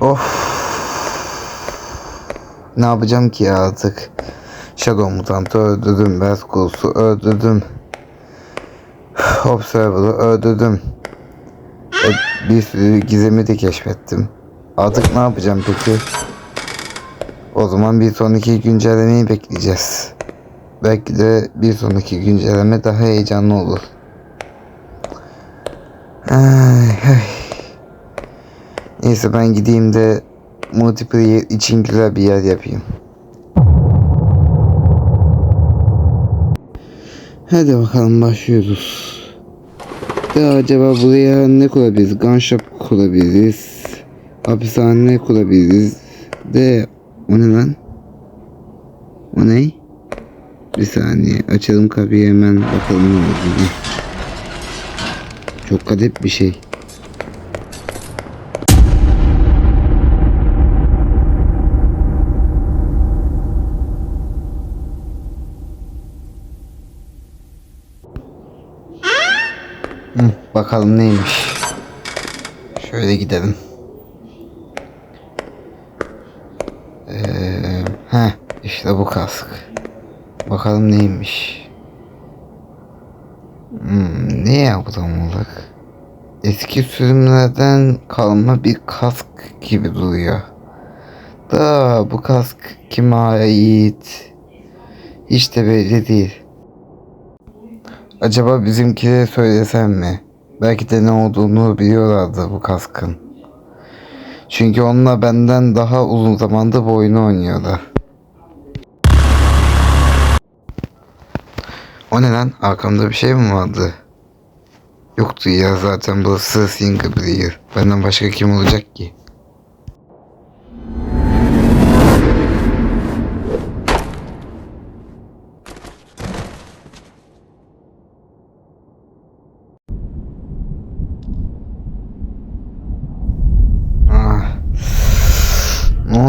Of. Ne yapacağım ki ya artık? Shadow Mutant'ı öldürdüm. Best Cools'u öldürdüm. Observer'ı öldürdüm. Bir sürü gizemi de keşfettim. Artık ne yapacağım peki? O zaman bir sonraki güncellemeyi bekleyeceğiz. Belki de bir sonraki güncelleme daha heyecanlı olur. Ay, ay. Neyse ben gideyim de multiplayer için güzel bir yer yapayım. Hadi bakalım başlıyoruz. Ya acaba buraya ne kurabiliriz? Gun shop kurabiliriz. Hapishane kurabiliriz. De o ne lan? O ne? Bir saniye açalım kapıyı hemen bakalım ne olduğunu. Çok garip bir şey. Hı, bakalım neymiş. Şöyle gidelim. Ee, heh, işte bu kask. Bakalım neymiş. Hmm, ne ya bu tam olarak? Eski sürümlerden kalma bir kask gibi duruyor. Da bu kask kime ait? Hiç de belli değil. Acaba bizimkilere söylesem mi? Belki de ne olduğunu biliyorlardı bu kaskın. Çünkü onunla benden daha uzun zamandır bu oyunu oynuyorlar. O ne lan? Arkamda bir şey mi vardı? Yoktu ya zaten burası single player. Benden başka kim olacak ki?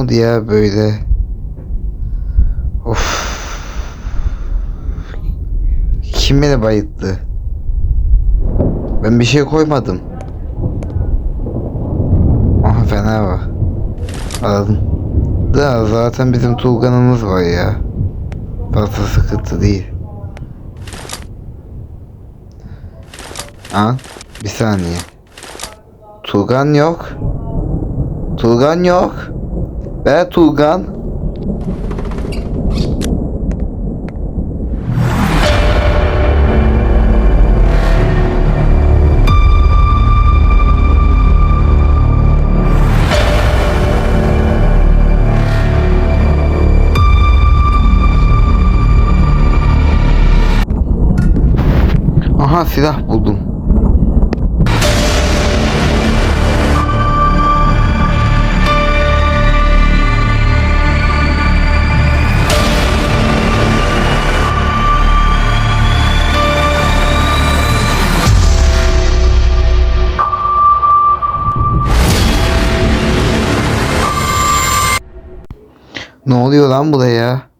Oldu ya böyle? Of. Kim beni bayılttı? Ben bir şey koymadım. Aha fena var. Aldım. Da zaten bizim Tulgan'ımız var ya. Fazla sıkıntı değil. Ha? Bir saniye. Tulgan yok. Tulgan yok. Be Tulgan. Aha silah buldum. Ne oluyor lan buraya?